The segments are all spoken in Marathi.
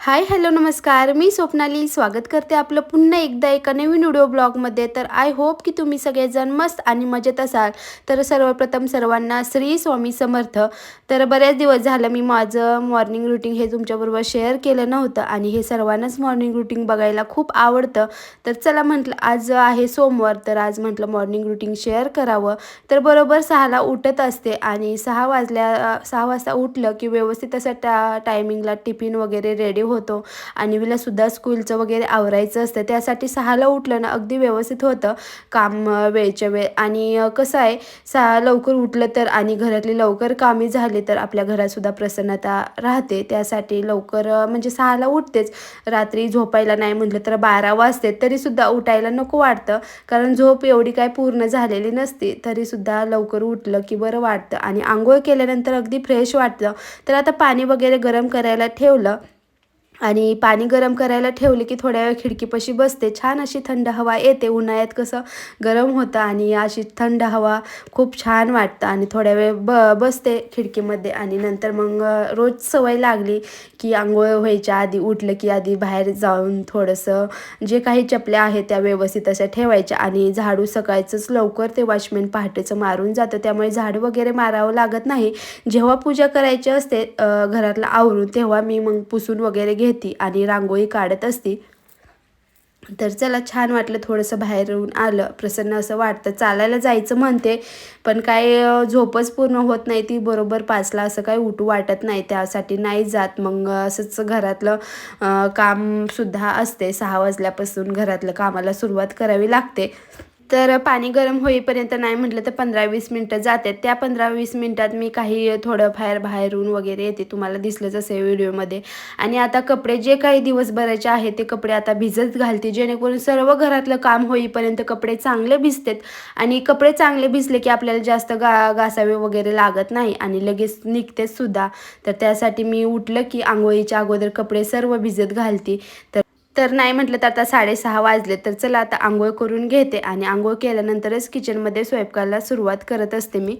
हाय हॅलो नमस्कार. मी स्वप्नाली. स्वागत करते आपलं पुन्हा एकदा एका नवीन व्हिडिओ ब्लॉगमध्ये. तर आय होप की तुम्ही सगळेजण मस्त आणि मजेत असाल. तर सर्वप्रथम सर्वांना श्री स्वामी समर्थ. तर बरेच दिवस झालं मी माझं मॉर्निंग रुटीन हे तुमच्याबरोबर शेअर केलं नव्हतं आणि हे सर्वांनाच मॉर्निंग रुटीन बघायला खूप आवडतं. तर चला म्हटलं आज आहे सोमवार तर आज म्हटलं मॉर्निंग रुटीन शेअर करावं. तर बरोबर सहाला उठत असते आणि सहा वाजल्या सहा वाजता उठलं की व्यवस्थित असं टा टायमिंगला टिफिन वगैरे रेडी होतो. आणि विलासुद्धा स्कूलचं वगैरे आवरायचं असतं. त्यासाठी सहाला उठलं ना अगदी व्यवस्थित होतं काम वेळच्या वेळ. आणि कसं आहे सहा लवकर उठलं तर आणि घरातली लवकर कामे झाली तर आपल्या घरातसुद्धा प्रसन्नता राहते. त्यासाठी लवकर म्हणजे सहाला उठतेच. रात्री झोपायला नाही म्हटलं तर बारा वाजते तरीसुद्धा उठायला नको वाटतं. कारण झोप एवढी काय पूर्ण झालेली नसते तरीसुद्धा लवकर उठलं की बरं वाटतं. आणि आंघोळ केल्यानंतर अगदी फ्रेश वाटतं. तर आता पाणी वगैरे गरम करायला ठेवलं. आणि पाणी गरम करायला ठेवले की थोड्या वेळ खिडकीपाशी बसते. छान अशी थंड हवा येते. उन्हाळ्यात कसं गरम होतं आणि अशी थंड हवा खूप छान वाटतं आणि थोड्या वेळ ब बसते खिडकीमध्ये आणि नंतर मग रोज सवय लागली की आंघोळ व्हायच्या आधी उठलं की आधी बाहेर जाऊन थोडंसं जे काही चपल्या आहेत त्या व्यवस्थित अशा ठेवायच्या आणि झाडू सकाळचंच लवकर ते वॉचमॅन पहाटेचं मारून जातं. त्यामुळे झाडू वगैरे मारावं लागत नाही. जेव्हा पूजा करायची असते घरातला आवरून तेव्हा मी मग पुसून वगैरे घेते आणि रांगोळी काढत असते तर चला छान वाटलं थोडंसं बाहेरून आलं. प्रसन्न असं वाटतं चालायला जायचं म्हणते पण काय झोपच पूर्ण होत नाही. ती बरोबर पाचला असं काही उठू वाटत नाही. त्यासाठी नाही जात. मग असंच घरातलं कामसुद्धा असते. सहा वाजल्यापासून घरातलं कामाला सुरुवात करावी लागते. तर पाणी गरम होईपर्यंत नाही म्हटलं तर पंधरा वीस मिनटं जाते त्या पंधरा वीस मिनटात मी काही थोडं बाहेर बाहेरून वगैरे येते. तुम्हाला दिसलंच असेल व्हिडिओमध्ये. आणि आता कपडे जे काही दिवसभराचे आहेत ते कपडे आता भिजत घालते. जेणेकरून सर्व घरातलं काम होईपर्यंत कपडे चांगले भिजतात. आणि कपडे चांगले भिजले की आपल्याला जास्त गा घासावे वगैरे लागत नाही आणि लगेच निघतेच सुद्धा. तर त्यासाठी मी उठलं की आंघोळीच्या अगोदर कपडे सर्व भिजत घालते. तर तर नाही म्हटलं तर आता साडेसहा वाजले तर चला आता आंघोळ करून घेते. आणि आंघोळ केल्यानंतरच किचनमध्ये स्वयंपाकाला सुरुवात करत असते मी.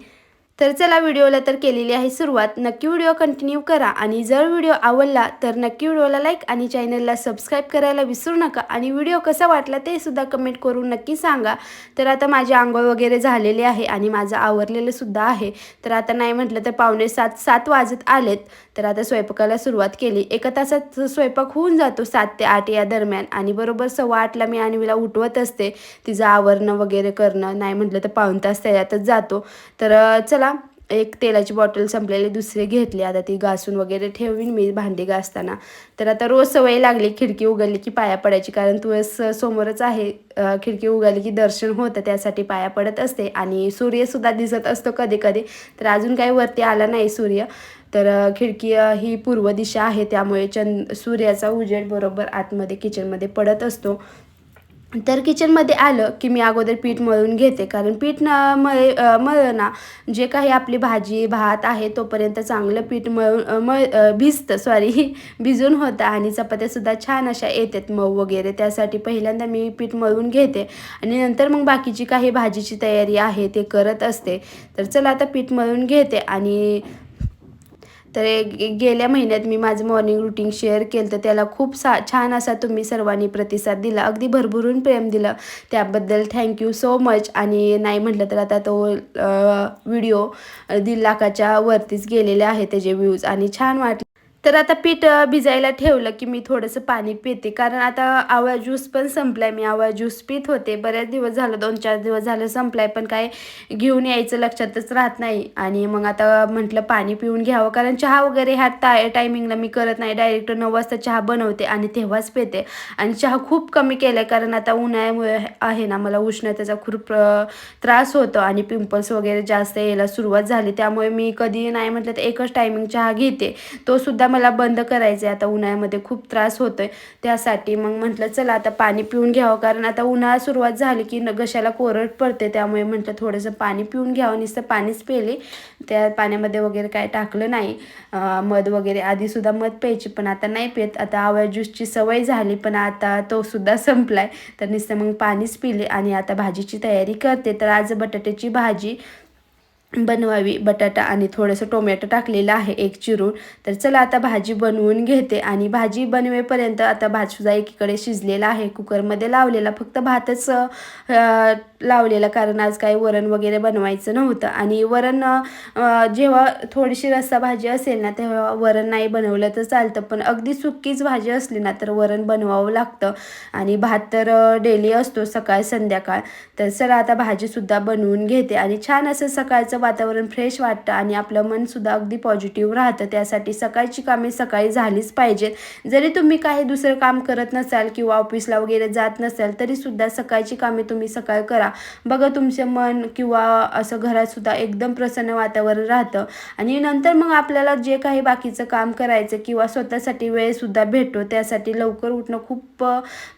तर चला व्हिडिओला तर केलेली आहे सुरुवात. नक्की व्हिडिओ कंटिन्यू करा आणि जर व्हिडिओ आवडला तर नक्की व्हिडिओला लाईक आणि चॅनलला सबस्क्राईब करायला विसरू नका आणि व्हिडिओ कसा वाटला ते सुद्धा कमेंट करून नक्की सांगा. तर आता माझी आंघोळ वगैरे झालेली आहे आणि माझं आवरलेलं सुद्धा आहे. तर आता नाही म्हटलं तर पावणे सात सात वाजत आलेत. तर आता स्वयंपाकाला सुरुवात केली. एका तासात स्वयंपाक होऊन जातो सात ते आठ या दरम्यान आणि बरोबर सव्वा आठला मी आणवीला उठवत असते. तिचं आवरणं वगैरे करणं नाही म्हटलं तर पाऊण तास त्याच्यातच जातो. तर चला एक तेलाची बॉटल संपलेली दुसरी घेतली. आता ती घासून वगैरे ठेवीन मी भांडी घासताना. तर आता रोज सवय लागली खिडकी उघडली की पाया पडायची. कारण तुळस समोरच आहे खिडकी उघडली की दर्शन होतं त्यासाठी पाया पडत असते. आणि सूर्यसुद्धा दिसत असतो कधी कधी तर अजून काही वरती आला नाही सूर्य. तर खिडकी ही पूर्व दिशा आहे. त्यामुळे चंद सूर्याचा उजेड बरोबर आतमध्ये किचनमध्ये पडत असतो. तर किचनमध्ये आलं की मी अगोदर पीठ मळून घेते. कारण पीठ न मळे मळलं ना जे काही आपली भाजी भात आहे तोपर्यंत चांगलं पीठ मळून मळ भिजतं. सॉरी भिजून होतं आणि चपात्यासुद्धा छान अशा येतात मऊ वगैरे. त्यासाठी पहिल्यांदा मी पीठ मळून घेते आणि नंतर मग बाकीची काही भाजीची तयारी आहे ते करत असते. तर चला आता पीठ मळून घेते आणि तर गेल्या महिन्यात मी माझं मॉर्निंग रुटीन शेअर केलं तर त्याला खूप सा छान असा तुम्ही सर्वांनी प्रतिसाद दिला. अगदी भरभरून प्रेम दिलं. त्याबद्दल थँक्यू सो मच आणि नाही म्हटलं तर आता तो व्हिडिओ दीड लाखाच्या वरतीच गेलेले आहे त्याचे व्ह्यूज आणि छान वाटलं. तर आता पीठ भिजायला ठेवलं की मी थोडंसं पाणी पिते. कारण आता आवळा ज्यूस पण संपलाय. मी आवळा ज्यूस पित होते. बऱ्याच दिवस झालं दोन चार दिवस झालं संपलाय. पण काय घेऊन यायचं लक्षातच राहत नाही. आणि मग आता म्हटलं पाणी पिऊन घ्यावं. कारण चहा वगैरे ह्या टा टायमिंगला मी करत नाही. डायरेक्ट नऊ वाजता चहा बनवते आणि तेव्हाच पिते. आणि चहा खूप कमी केला आहे कारण आता उन्हाळ्यामुळे आहे ना मला उष्णतेचा खूप त्रास होतो. आणि पिंपल्स वगैरे जास्त यायला सुरुवात झाली. त्यामुळे मी कधी नाही म्हटलं तर एकच टायमिंग चहा घेते. तो सुद्धा मला मला बंद करायचं आहे आता उन्हाळ्यामध्ये खूप त्रास होतो आहे त्यासाठी मग म्हटलं चला आता पाणी पिऊन घ्यावं. कारण आता उन्हाळा सुरुवात झाली की न घशाला कोरड पडते. त्यामुळे म्हटलं थोडंसं पाणी पिऊन घ्यावं. नुसतं पाणीच पेले. त्या पाण्यामध्ये वगैरे काय टाकलं नाही. मध वगैरे आधीसुद्धा मध प्यायची पण आता नाही पित. आता आवळ्या ज्यूसची सवय झाली पण आता तो सुद्धा संपलाय. तर नुसतं मग पाणीच पिले आणि आता भाजीची तयारी करते. तर आज बटाट्याची भाजी बनवावी. बटाटा आणि थोडंसं टोमॅटो टाकलेलं आहे एक चिरून. तर चला आता भाजी बनवून घेते. आणि भाजी बनवेपर्यंत आता भातसुद्धा एकीकडे शिजलेला आहे. कुकरमध्ये लावलेला फक्त भातच लावलेला कारण आज काही वरण वगैरे बनवायचं नव्हतं. आणि वरण जेव्हा थोडीशी रस्सा भाजी असेल ना तेव्हा वरण नाही बनवलं तर चालतं. पण अगदी सुकीच भाजी असली ना तर वरण बनवावं लागतं. आणि भात तर डेली असतो सकाळ संध्याकाळ. तर सर आता भाजीसुद्धा बनवून घेते. आणि छान असं सकाळचं वातावरण फ्रेश वाटतं आणि आपलं मनसुद्धा अगदी पॉझिटिव्ह राहतं. त्यासाठी सकाळची कामे सकाळी झालीच पाहिजेत. जरी तुम्ही काही दुसरं काम करत नसाल किंवा ऑफिसला वगैरे जात नसाल तरीसुद्धा सकाळची कामे तुम्ही सकाळ करा. बघा तुमचे मन किंवा असं घरातसुद्धा एकदम प्रसन्न वातावरण राहतं. आणि नंतर मग आपल्याला जे काही बाकीचं काम करायचं किंवा स्वतःसाठी वेळसुद्धा भेटतो त्यासाठी लवकर उठणं खूप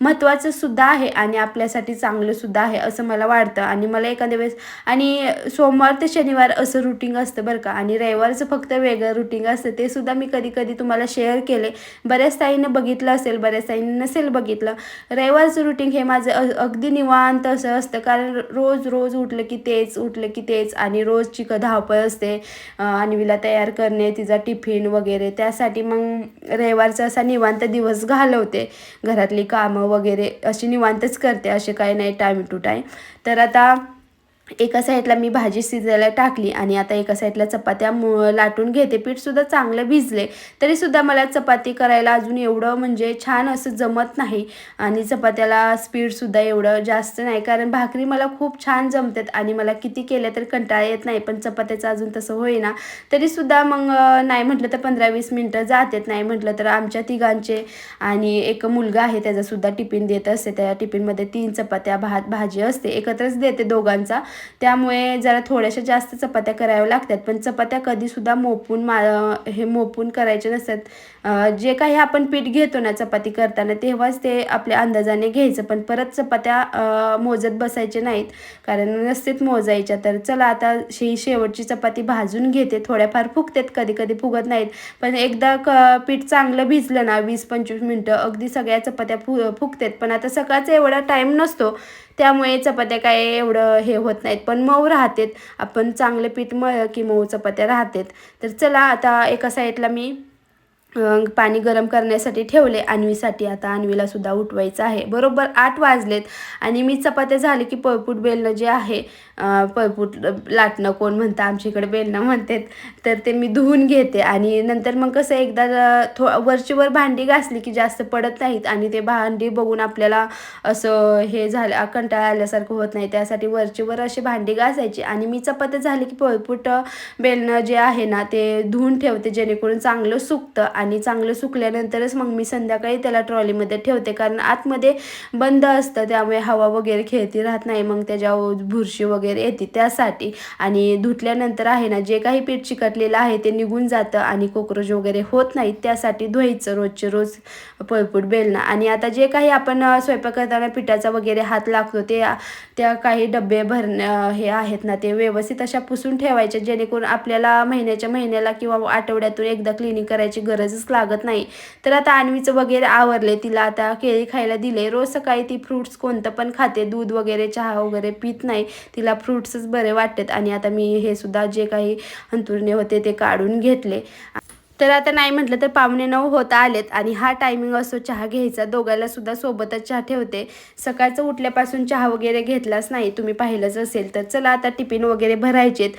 महत्त्वाचं सुद्धा आहे आणि आपल्यासाठी चांगलं सुद्धा आहे असं मला वाटतं. आणि मला एखाद्या वेळेस आणि सोमवार ते शनिवार असं रुटीन असतं बरं का. आणि रविवारचं फक्त वेगळं रुटीन असतं. ते सुद्धा मी कधी कधी तुम्हाला शेअर केले. बऱ्याच ताईनं बघितलं असेल बऱ्याच ताईंनी नसेल बघितलं. रविवारचं रुटीन हे माझं अगदी निवांत असं असतं. कारण रोज रोज उठलं की तेच उठलं की तेच आणि रोजची क धावपळ असते. अं, तयार करणे तिचा टिफिन वगैरे. त्यासाठी मग रविवारचा असा निवांत दिवस घालवते. घरातली कामं वगैरे अशी निवांतच करते असे काही नाही टाईम टू टाईम तर आता एका साईडला मी भाजी शिजायला टाकली आणि आता एका साईडला चपात्या मु लाटून घेते. पीठसुद्धा चांगलं भिजले. तरीसुद्धा मला चपाती करायला अजून एवढं म्हणजे छान असं जमत नाही. आणि चपात्याला स्पीडसुद्धा एवढं जास्त नाही. कारण भाकरी मला खूप छान जमतात आणि मला किती केल्या तरी कंटाळा येत नाही. पण चपात्याचं अजून तसं होईना. तरीसुद्धा मग नाही म्हटलं तर पंधरा वीस मिनटं जातात. नाही म्हटलं तर आमच्या तिघांचे आणि एक मुलगा आहे त्याचासुद्धा टिफिन देत असते. त्या टिफिनमध्ये तीन चपात्या भात भाजी असते. एकत्रच देते दोघांचा. त्यामुळे जरा थोड्याशा जास्त चपात्या कराव्या लागतात. पण चपात्या कधीसुद्धा मोपून मा हे मोपून करायचे नसतात. जे काही आपण पीठ घेतो ना चपाती करताना तेव्हाच ते आपल्या अंदाजाने घ्यायचं. पण परत चपात्या मोजत बसायचे नाहीत. कारण नसतेच मोजायच्या. तर चला आता ही शेवटची चपाती भाजून घेते. थोड्याफार फुगतात कधी कधी फुगत नाहीत. पण एकदा क पीठ चांगलं भिजलं ना वीस पंचवीस मिनटं अगदी सगळ्या चपात्या फु फुगतात. पण आता सकाळचा एवढा टाईम नसतो. त्यामुळे चपात्या काय एवढं हे होत नाहीत. पण मऊ राहतात. आपण चांगलं पीठ मळ की मऊ चपात्या राहतात. तर चला आता एका साईडला मी पाणी गरम करण्यासाठी ठेवले. अन्वीसाठी आता अन्वीला सुद्धा उठवायचं आहे. बरोबर आठ वाजलेत आणि मी चपात्या झाले की पळपूट बेलणं जे आहे पळपूट लाटणं कोण म्हणतं? आमच्या इकडे बेलणं म्हणतात. तर ते मी धुवून घेते आणि नंतर मग कसं एकदा थो वरचीवर भांडी घासली की जास्त पडत नाहीत आणि ते भांडी बघून आपल्याला असं हे झालं कंटाळा आल्यासारखं होत नाही. त्यासाठी वरचीवर अशी भांडी घासायची आणि मी चपात्या झाली की पळपूट बेलणं जे आहे ना ते धुवून ठेवते जेणेकरून चांगलं सुकतं आणि चांगलं सुकल्यानंतरच मग मी संध्याकाळी त्याला ट्रॉलीमध्ये ठेवते. कारण आतमध्ये बंद असतं त्यामुळे हवा वगैरे खेळती राहत नाही. मग त्याच्यावर बुरशी वगैरे येते त्यासाठी. आणि धुतल्यानंतर आहे ना जे काही पीठ चिकटलेलं आहे ते निघून जातं आणि कोक्रोच वगैरे होत नाहीत त्यासाठी धुवायचं रोजचे रोज पळपूट बेलणं. आणि आता जे काही आपण स्वयंपाक करताना पिठाचा वगैरे हात लागतो ते त्या काही डबे भरणं हे आहेत ना ते व्यवस्थित अशा पुसून ठेवायचे जेणेकरून आपल्याला महिन्याच्या महिन्याला किंवा आठवड्यातून एकदा क्लिनिंग करायची गरज गरजच लागत नाही. तर आता अन्वीचं वगैरे आवरले तिला आता केळी खायला दिले रोज सकाळी ती फ्रूट्स कोणतं पण खाते. दूध वगैरे चहा वगैरे पित नाही. तिला फ्रूट्सच बरे वाटतात. आणि आता मी हे सुद्धा जे काही अंतुरणे होते ते काढून घेतले. तर आता नाही म्हटलं तर पावणे नऊ होता आलेत. आणि हा टायमिंग असतो चहा घ्यायचा. दोघांना सुद्धा सोबतच चहा ठेवते. सकाळचं उठल्यापासून चहा वगैरे घेतलाच नाही. तुम्ही पाहिलंच असेल तर चला आता टिफिन वगैरे भरायचेत.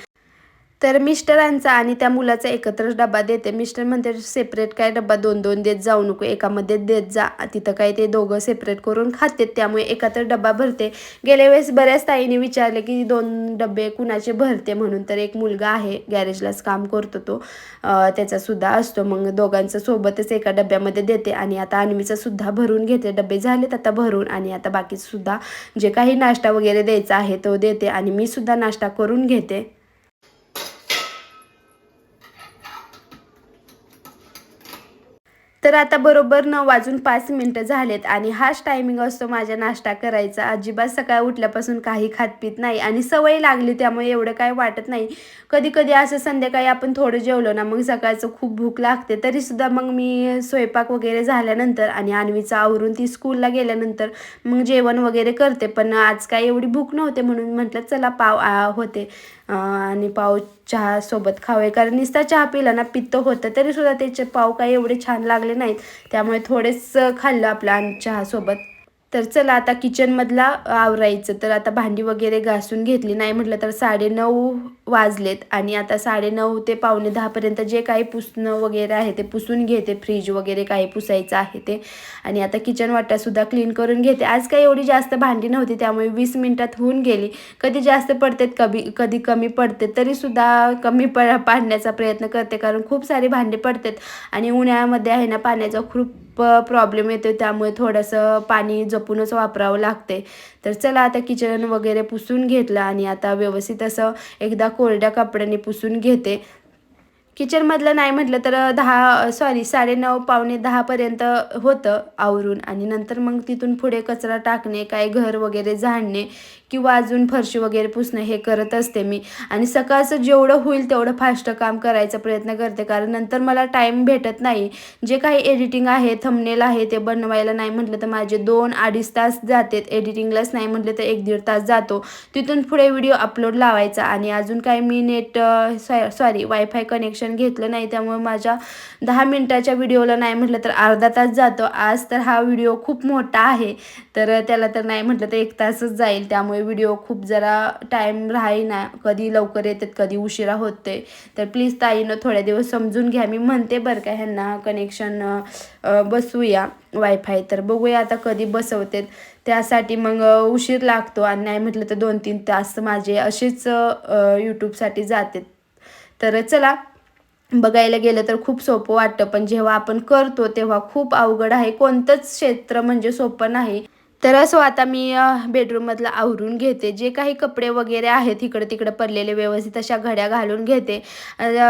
तर मिस्टरांचा आणि त्या मुलाचा एकत्रच डबा देते. मिस्टर म्हणते सेपरेट काय डबा दोन दोन देत जाऊ नको एकामध्ये देत जा. तिथं काय ते दोघं सेपरेट करून खातेत त्यामुळे एकत्र डबा भरते. गेल्या वेळेस बऱ्याच ताईने विचारले की दोन डबे कुणाचे भरते म्हणून तर एक मुलगा आहे गॅरेजलाच काम करतो तो. त्याचासुद्धा असतो मग दोघांचं सोबतच एका डब्यामध्ये देते. आणि आता अन्वीचं सुद्धा भरून घेते. डबे झालेत आता भरून आणि आता बाकीसुद्धा जे काही नाश्ता वगैरे द्यायचा आहे तो देते आणि मी सुद्धा नाश्ता करून घेते. तर आता बरोबर नऊ वाजून पाच मिनटं झालेत आणि हाच टायमिंग असतो माझ्या नाश्ता करायचा. अजिबात सकाळ उठल्यापासून काही खात पित नाही आणि सवय लागली त्यामुळे एवढं काय वाटत नाही. कधी कधी असं संध्याकाळी आपण थोडं जेवलो ना मग सकाळचं खूप भूक लागते. तरीसुद्धा मग मी स्वयंपाक वगैरे झाल्यानंतर आणि आणवीचं आवरून ती स्कूलला गेल्यानंतर मग जेवण वगैरे करते. पण आज काय एवढी भूक नव्हते म्हणून म्हटलं चला पाव होते. आणि पाव चहासोबत खावे. कारण नुसता चहा पिला ना पित्त होतं तरीसुद्धा त्याचे पाव काही एवढे छान लागले नाहीत. त्यामुळे थोडेच खाल्लं आपलं आणि चहासोबत तर चला आता किचनमधला आवरायचं. तर आता भांडी वगैरे घासून घेतली. नाही म्हटलं तर साडेनऊ वाजलेत आणि आता साडेनऊ ते पावणे दहापर्यंत जे काही पुसणं वगैरे आहे ते पुसून घेते. फ्रीज वगैरे काही पुसायचं आहे ते. आणि आता किचन वाटासुद्धा क्लीन करून घेते. आज काही एवढी जास्त भांडी नव्हती त्यामुळे वीस मिनटात होऊन गेली. कधी जास्त पडतेत कमी कधी कमी पडते तरीसुद्धा कमी प पाडण्याचा प्रयत्न करते. कारण खूप सारी भांडी पडतात आणि उन्हाळ्यामध्ये आहे ना पाण्याचा खूप प्रॉब्लेम येतो त्यामुळे थोडंसं पाणी जपूनच वापरावं लागते तर चला आता किचन वगैरे पुसून घेतलं आणि आता व्यवस्थित असं एकदा कोरड्या कपड्याने पुसून घेते. किचनमधलं नाही म्हटलं तर दहा सॉरी साडेनऊ पावणे दहापर्यंत होतं आवरून. आणि नंतर मग तिथून पुढे कचरा टाकणे काय घर वगैरे झाडणे किंवा अजून फरशी वगैरे पुसणं हे करत असते मी. आणि सकाळचं जेवढं होईल तेवढं फास्ट काम करायचा प्रयत्न करते. कारण नंतर मला टाईम भेटत नाही. जे काही एडिटिंग आहे थंबनेल आहे ते बनवायला नाही म्हटलं तर माझे दोन अडीच तास जातात. एडिटिंगलाच नाही म्हटलं तर एक दीड तास जातो. तिथून पुढे व्हिडिओ अपलोड लावायचा. आणि अजून काय मी नेट सॉरी वायफाय कनेक्शन घेतलं नाही. त्यामुळे माझ्या दहा मिनटाच्या व्हिडिओला नाही म्हटलं तर अर्धा तास जातो. आज तर हा व्हिडिओ खूप मोठा आहे. तर त्याला तर नाही म्हटलं तर एक तासच जाईल. त्यामुळे व्हिडिओ खूप जरा टाईम राहीना. कधी लवकर येतात कधी उशिरा होते तर प्लीज ताईनं थोड्या दिवस समजून घ्या. मी म्हणते बरं का ह्यांना कनेक्शन बसूया वायफाय तर बघूया आता कधी बसवतेत. त्यासाठी मग उशीर लागतो आणि नाही म्हटलं तर दोन तीन तास माझे असेच यूट्यूबसाठी जातात. तर चला बघायला गेलं तर खूप सोपं वाटतं. पण जेव्हा आपण करतो तेव्हा खूप अवघड आहे. कोणतंच क्षेत्र म्हणजे सोपं नाही. तर असं हो, आता मी बेडरूममधलं आवरून घेते. जे काही कपडे वगैरे आहेत इकडे तिकडे पडलेले व्यवस्थित अशा घड्या घालून घेते.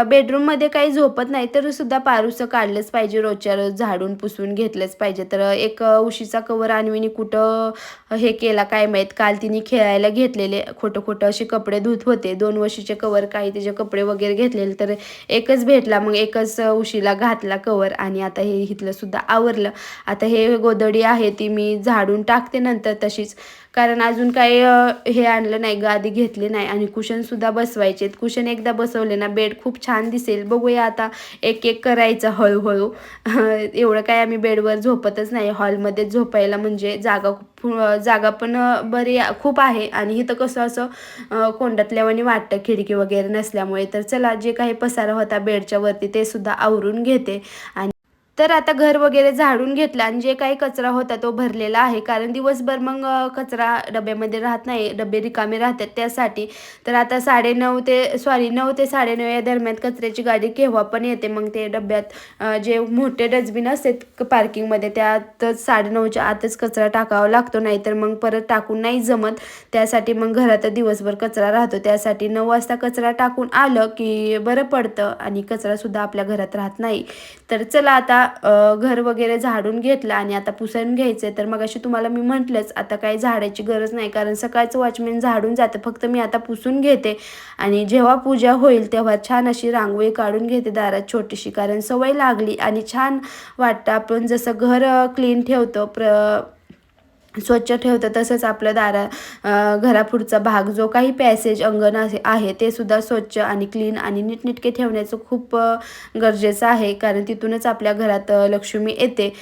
बेडरूममध्ये काही झोपत नाही तर सुद्धा पारूसं काढलंच पाहिजे. रोजच्या रोज झाडून पुसून घेतलंच पाहिजे. तर एक उशीचा कवर आणविनी कुठं हे केला काय माहीत? काल तिने खेळायला घेतलेले खोटं खोटं असे कपडे धुत होते. दोन वर्षीचे कवर काही तिचे कपडे वगैरे घेतलेले. तर एकच भेटला. मग एकच उशीला घातला कवर. आणि आता हे इथलं सुद्धा आवरलं. आता हे गोदडी आहे ती मी झाडून टाक टाकते नंतर तशीच. कारण अजून काही हे आणलं नाही गादी घेतली नाही. आणि कुशनसुद्धा बसवायचे कुशन एकदा बसवले ना बेड खूप छान दिसेल. बघूया आता एक एक करायचं हळूहळू. एवढं काय आम्ही बेडवर झोपतच नाही. हॉलमध्येच झोपायला म्हणजे जागा जागा पण बरी खूप आहे. आणि इथं कसं असं कोंडातल्यावानी वाटतं खिडकी वगैरे नसल्यामुळे. तर चला जे काही पसारा होता बेडच्या वरती ते सुद्धा आवरून घेते. आणि तर आता घर वगैरे झाडून घेतलं आणि जे काही कचरा होता तो भरलेला आहे. कारण दिवसभर मग कचरा डब्यामध्ये राहत नाही डबे रिकामे राहतात त्यासाठी. तर आता साडेनऊ ते सॉरी नऊ ते साडेनऊ या दरम्यान कचऱ्याची गाडी केव्हा पण येते. मग ते डब्यात जे मोठे डस्टबिन असतात पार्किंगमध्ये त्यातच साडेनऊच्या आतच कचरा टाकावा लागतो. नाहीतर मग परत टाकून नाही जमत. त्यासाठी मग घरात दिवसभर कचरा राहतो. त्यासाठी नऊ वाजता कचरा टाकून आलं की बरं पडतं आणि कचरासुद्धा आपल्या घरात राहत नाही. तर चला आता घर वगैरे झाडून घेतलं आणि आता पुसून घ्यायचं आहे तर मग अशी तुम्हाला मी म्हटलंच आता काही झाडायची गरज नाही कारण सकाळचं वॉचमॅन झाडून जातं फक्त मी आता पुसून घेते. आणि जेव्हा पूजा होईल तेव्हा छान अशी रांगोळी काढून घेते दारात छोटीशी कारण सवय लागली आणि छान वाटतं आपण जसं घर क्लीन ठेवतो प्र स्वच्छ ठेवतं तसंच आपल्या दारा घरापुढचा भाग जो काही पॅसेज अंगण आहे ते सुद्धा स्वच्छ आणि क्लीन आणि नीटनेटके ठेवण्याचं खूप गरजेचं आहे. कारण तिथूनच आपल्या घरात लक्ष्मी येते.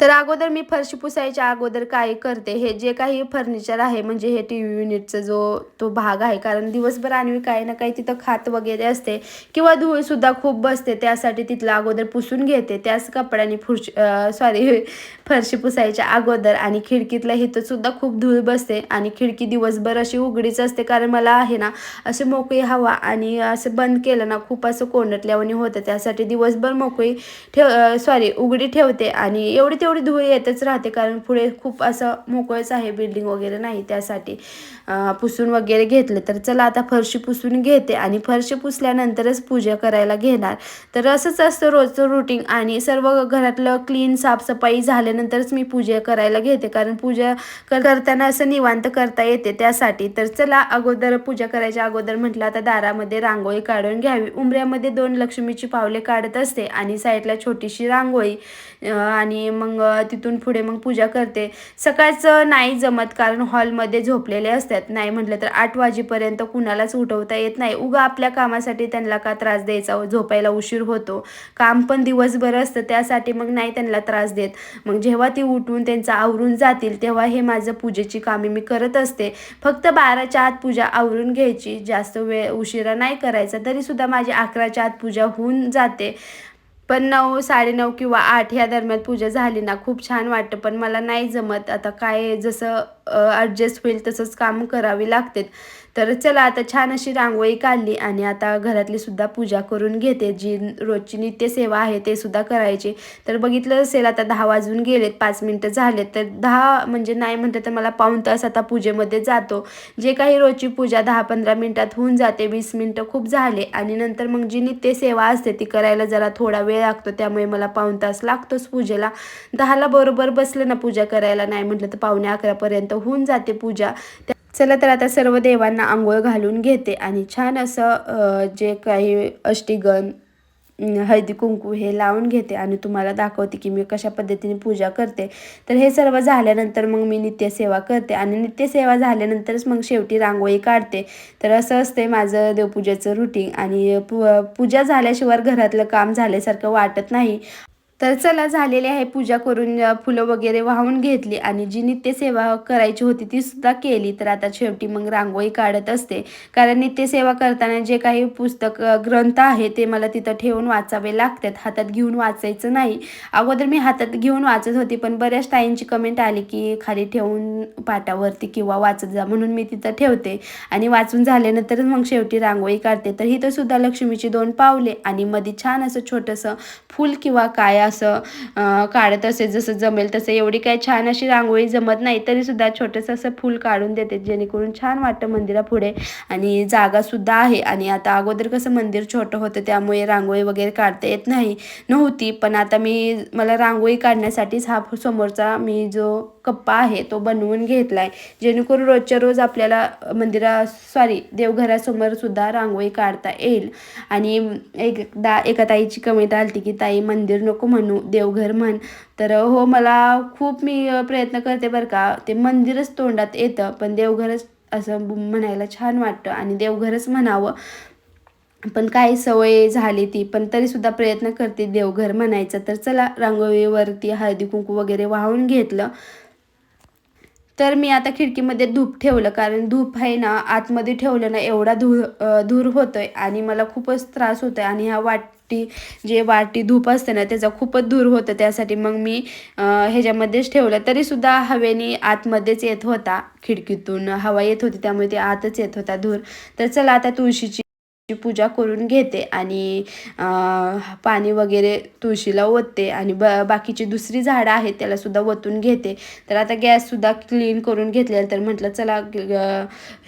तर अगोदर मी फरशी पुसायच्या अगोदर काय करते हे जे काही फर्निचर आहे म्हणजे हे टी व्ही युनिटचा जो तो भाग आहे कारण दिवसभर आणवी काही ना काही तिथं खात वगैरे असते किंवा धूळसुद्धा खूप बसते त्यासाठी तिथलं अगोदर पुसून घेते. त्याच कपड्याने फुरशी सॉरी फरशी पुसायच्या अगोदर आणि खिडकीतल्या हिथंसुद्धा खूप धूळ बसते आणि खिडकी दिवसभर अशी उघडीच असते कारण मला आहे ना असं मोकळी हवा आणि असं बंद केलं ना खूप असं कोंडटल्यावानी होतं. त्यासाठी दिवसभर मोकळी ठेव सॉरी उघडी ठेवते आणि एवढी तेवढी धूळ येतच राहते कारण पुढे खूप असं मोकळंच आहे बिल्डिंग वगैरे नाही त्यासाठी पुसून वगैरे घेतलं तर चला आता फरशी पुसून घेते आणि फरशी पुसल्यानंतरच पूजा करायला घेणार. तर असंच असतं रोजचं रुटीन आणि सर्व घरातलं क्लीन साफसफाई झाल्यानंतरच मी पूजा करायला घेते कारण पूजा करताना असं निवांत करता येते त्यासाठी. तर चला अगोदर पूजा करायच्या अगोदर म्हटलं आता दारामध्ये रांगोळी काढून घ्यावी. उंबऱ्यामध्ये दोन लक्ष्मीची पावले काढत असते आणि साईडला छोटीशी रांगोळी आणि मग मग तिथून पुढे मग पूजा करते. सकाळचं नाही जमत कारण हॉलमध्ये झोपलेले असतात. नाही म्हटलं तर आठ वाजेपर्यंत कुणालाच उठवता येत नाही. उगा आपल्या कामासाठी त्यांना का त्रास द्यायचा? झोपायला उशीर होतो. काम पण दिवसभर असतं त्यासाठी मग नाही त्यांना त्रास देत. मग जेव्हा ती उठून त्यांचं आवरून जातील तेव्हा हे माझं पूजेची कामे मी करत असते. फक्त बाराच्या आत पूजा आवरून घ्यायची. जास्त वेळ उशिरा नाही करायचा. तरीसुद्धा माझी अकराच्या आत पूजा होऊन जाते. पण नऊ साडेनऊ किंवा आठ ह्या दरम्यान पूजा झाली ना खूप छान वाटतं. पण मला नाही जमत. आता काय जसं ॲडजस्ट होईल तसंच काम करावी लागते. तर चला आता छान अशी रांगोळी काढली आणि आता घरातली सुद्धा पूजा करून घेते. जी रोजची नित्यसेवा आहे ते सुद्धा करायची. तर बघितलं असेल आता दहा वाजून गेलेत पाच मिनटं झालेत. तर दहा म्हणजे नाही म्हटलं तर मला पाऊण तास आता पूजेमध्ये जातो. जे काही रोजची पूजा दहा पंधरा मिनटात होऊन जाते वीस मिनटं खूप झाले. आणि नंतर मग जी नित्यसेवा असते ती करायला जरा थोडा वेळ लागतो. त्यामुळे मला पाऊण तास लागतोच पूजेला. दहाला बरोबर बसलं ना पूजा करायला नाही म्हटलं तर पावणे अकरापर्यंत होऊन जाते पूजा. त्या- चला तर आता सर्व देवांना आंघोळ घालून घेते आणि छान असं जे काही अष्टीगण हळदी कुंकू हे लावून घेते आणि तुम्हाला दाखवते की मी कशा पद्धतीने पूजा करते. तर हे सर्व झाल्यानंतर मग मी नित्यसेवा करते आणि नित्यसेवा झाल्यानंतरच मग शेवटी रांगोळी काढते. तर असं असते माझं देवपूजेचं रुटीन आणि पू पूजा झाल्याशिवाय घरातलं काम झाल्यासारखं वाटत नाही. तर चला झालेली आहे पूजा करून फुलं वगैरे वाहून घेतली आणि जी नित्यसेवा करायची होती ती सुद्धा केली. तर आता शेवटी मग रांगोळी काढत असते. कारण नित्यसेवा करताना जे काही पुस्तक ग्रंथ आहे ते मला तिथं ठेवून वाचावे लागतात. हातात घेऊन वाचायचं नाही. अगोदर मी हातात घेऊन वाचत होती पण बऱ्याच टाईमची कमेंट आली की खाली ठेवून पाटावरती किंवा वाचत जा म्हणून मी तिथं ठेवते. आणि वाचून झाल्यानंतरच मग शेवटी रांगोळी काढते. तर इथं सुद्धा लक्ष्मीची दोन पावले आणि मध्ये छान असं छोटंसं फूल किंवा काय असं काढत असे जसं जमेल तसं. एवढी काय छान अशी रांगोळी जमत नाही तरीसुद्धा छोटंसं असं फूल काढून देते जेणेकरून छान वाटतं मंदिरापुढे आणि जागासुद्धा आहे. आणि आता अगोदर कसं मंदिर छोटं होतं त्यामुळे रांगोळी वगैरे काढता येत नाही नव्हती. पण आता मी मला रांगोळी काढण्यासाठीच हा समोरचा मी जो कप्पा आहे तो बनवून घेतला आहे जेणेकरून रोजच्या रोज आपल्याला मंदिरा सॉरी देवघरासमोर सुद्धा रांगोळी काढता येईल. आणि एकदा एका ताईची कविता आली की ताई मंदिर नको म्हणू देवघर म्हण. तर हो मला खूप मी प्रयत्न करते बरं का. ते मंदिरच तोंडात येतं पण देवघरच असं म्हणायला छान वाटतं आणि देवघरच म्हणावं. पण काही सवय झाली ती पण तरीसुद्धा प्रयत्न करते देवघर म्हणायचं. तर चला रांगोळीवरती हळदी कुंकू वगैरे वाहून घेतलं. तर मी आता खिडकीमध्ये धूप ठेवलं कारण धूप आहे ना आतमध्ये ठेवलं ना एवढा धूर धूर धूर होतोय आणि मला खूपच त्रास होतोय आणि ह्या वाटी जे वाटी धूप असते ना त्याचा खूपच धूर होतं. त्यासाठी मग मी ह्याच्यामध्येच ठेवलं. तरीसुद्धा हवेने आतमध्येच येत होता खिडकीतून. हवा येत होती त्यामुळे ते आतच येत होता धूर. तर चला आता तुळशीची पूजा करून घेते आणि पाणी वगैरे तुळशीला ओतते आणि ब बाकीची दुसरी झाडं आहेत त्याला सुद्धा ओतून घेते. तर आता गॅससुद्धा क्लीन करून घेतल्यानंतर तर म्हटलं चला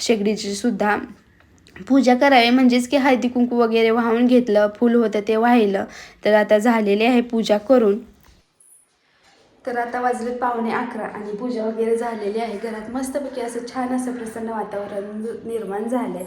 शेगडीची सुद्धा पूजा करावी. म्हणजेच की हळदी कुंकू वगैरे वाहून घेतलं फूल होतं ते वाहिलं तर आता झालेली आहे पूजा करून. तर आता वाजले पावणे अकरा आणि पूजा वगैरे झालेली आहे. घरात मस्तपैकी असं छान असं प्रसन्न वातावरण निर्माण झालं आहे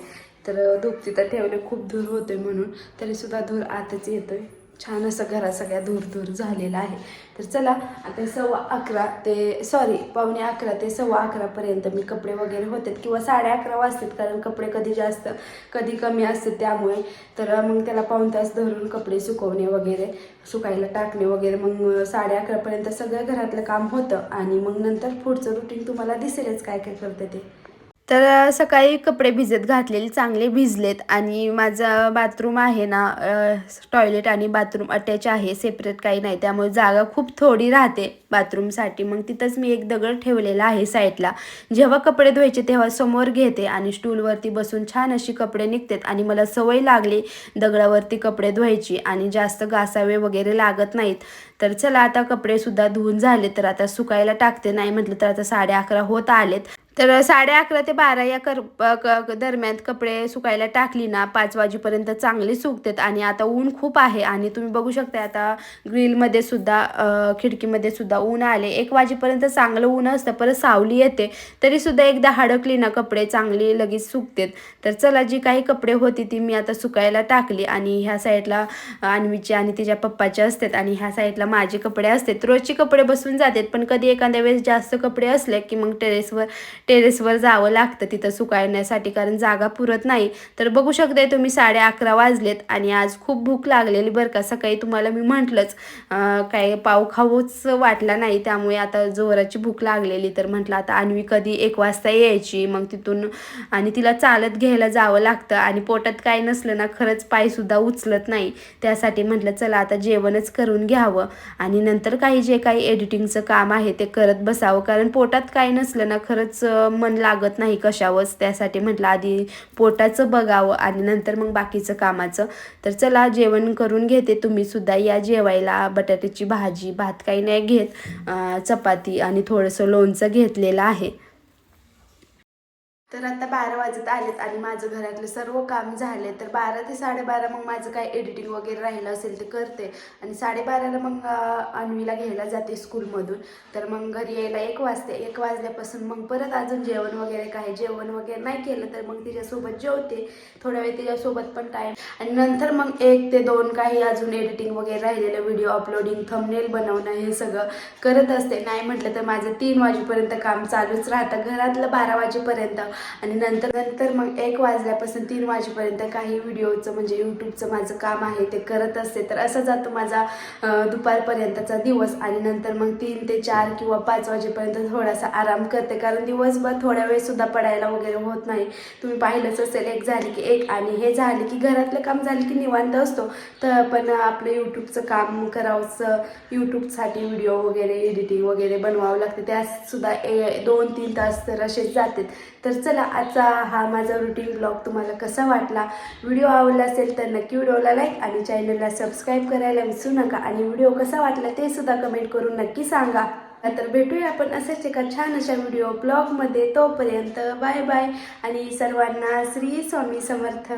तर धूप तिथं ठेवले खूप धूर होतोय म्हणून. तरीसुद्धा धूर आताच येतोय. छान असं घरात सगळ्या धूर धूर झालेला आहे. तर चला आता सव्वा अकरा ते सॉरी पावणे अकरा ते सव्वा अकरापर्यंत मी कपडे वगैरे होते किंवा साडे अकरा वाजतात कारण कपडे कधी जास्त कधी कमी असतात त्यामुळे. तर मग त्याला पाऊण तास धरून कपडे सुकवणे वगैरे सुकायला टाकणे वगैरे. मग साडे अकरापर्यंत सगळं घरातलं काम होतं आणि मग नंतर पुढचं रुटीन तुम्हाला दिसेलच काय काय करतं ते. तर सकाळी कपडे भिजत घातलेले चांगले भिजलेत आणि माझं बाथरूम आहे ना टॉयलेट आणि बाथरूम अटॅच आहे सेपरेट काही नाही. त्यामुळे जागा खूप थोडी राहते बाथरूमसाठी. मग तिथंच मी एक दगड ठेवलेला आहे साईडला. जेव्हा कपडे धुवायचे तेव्हा समोर घेते आणि स्टूलवरती बसून छान अशी कपडे निघतात आणि मला सवय लागली दगडावरती कपडे धुवायची आणि जास्त घासावे वगैरे लागत नाहीत. तर चला आता कपडेसुद्धा धुवून झाले तर आता सुकायला टाकते. नाही म्हटलं तर आता साडे अकरा होत आलेत. तर साडे अकरा ते बारा या कर क- दरम्यान कपडे सुकायला टाकली ना पाच वाजेपर्यंत चांगली सुकतात आणि आता ऊन खूप आहे आणि तुम्ही बघू शकता आता ग्रिलमध्ये सुद्धा खिडकीमध्ये सुद्धा ऊन आले. एक वाजेपर्यंत चांगलं ऊन असतं परत सावली येते. तरी सुद्धा एकदा हडकली ना कपडे चांगली लगेच सुकतात. तर चला जी काही कपडे होती ती मी आता सुकायला टाकली आणि ह्या साईडला अन्वीचे आणि तिच्या पप्पाचे असतात आणि ह्या साईडला माझे कपडे असतात. रोजचे कपडे बसून जातात पण कधी एखाद्या वेळेस जास्त कपडे असले की मग टेरेसवर टेरेसवर जावं लागतं तिथं सुकाळण्यासाठी कारण जागा पुरत नाही. तर बघू शकताय तुम्ही साडे अकरा वाजलेत आणि आज खूप भूक लागलेली बरं का. सकाळी तुम्हाला मी म्हटलंच काय पाव खाऊच वाटला नाही. त्यामुळे आता जोराची भूक लागलेली. तर म्हटलं आता अन्वी कधी एक वाजता यायची. मग तिथून आणि तिला चालत घ्यायला जावं लागतं. आणि पोटात काय नसलं ना खरंच पायसुद्धा उचलत नाही. त्यासाठी म्हटलं चला आता जेवणच करून घ्यावं. आणि नंतर काही जे काही एडिटिंगचं काम आहे ते करत बसावं. कारण पोटात काय नसलं ना खरंच मन लागत नाही कशावंच त्यासाठी म्हटलं आधी पोटाचं बघावं आणि नंतर मग बाकीचं कामाचं. तर चला जेवण करून घेते तुम्ही सुद्धा. या जेवायला बटाट्याची भाजी भात काही नाही घेत. चपाती आणि थोडंसं लोणचं घेतलेलं आहे. तर आता बारा वाजत आलेत आणि माझं घरातलं सर्व काम झाले तर बारा ते साडेबारा मग माझं काय एडिटिंग वगैरे राहिलं असेल ते करते. आणि साडेबाराला मग अन्वीला घ्यायला जाते स्कूलमधून तर मग घरी यायला एक वाजते. एक वाजल्यापासून मग परत अजून जेवण वगैरे काय जेवण वगैरे नाही केलं तर मग तिच्यासोबत जेवते. थोड्या वेळ तिच्यासोबत पण टाईम आणि नंतर मग एक ते दोन काही अजून एडिटिंग वगैरे राहिलेलं व्हिडिओ अपलोडिंग थंबनेल बनवणं हे सगळं करत असते. नाही म्हटलं तर माझं तीन वाजेपर्यंत काम चालूच राहतं. घरातलं बारा वाजेपर्यंत आणि नंतर नंतर मग एक वाजल्यापासून तीन वाजेपर्यंत काही व्हिडिओचं म्हणजे यूट्यूबचं माझं काम आहे ते करत असते. तर असं जातो माझा दुपारपर्यंतचा दिवस. आणि नंतर मग तीन ते चार किंवा पाच वाजेपर्यंत थोडासा आराम करते. कारण दिवसभर थोड्या वेळसुद्धा पडायला वगैरे होत नाही. तुम्ही पाहिलंच असेल एक झाली की एक. आणि हे झाले की घरातलं काम झालं की निवांत असतो. तर पण आपलं यूट्यूबचं काम करावंचं यूट्यूबसाठी व्हिडिओ वगैरे एडिटिंग वगैरे बनवावं लागते. त्यात सुद्धा ए दोन तीन तास तर असेच जातात. तर चला आजचा हा माझा रुटीन ब्लॉग तुम्हाला कसा वाटला? व्हिडिओ आवडला असेल तर नक्की व्हिडिओला लाईक आणि चॅनलला सबस्क्राईब करायला विसरू नका. आणि व्हिडिओ कसा वाटला ते सुद्धा कमेंट करून नक्की सांगा. तर भेटूया आपण असेच एका छान अशा व्हिडिओ ब्लॉगमध्ये तोपर्यंत बाय बाय आणि सर्वांना श्री स्वामी समर्थ.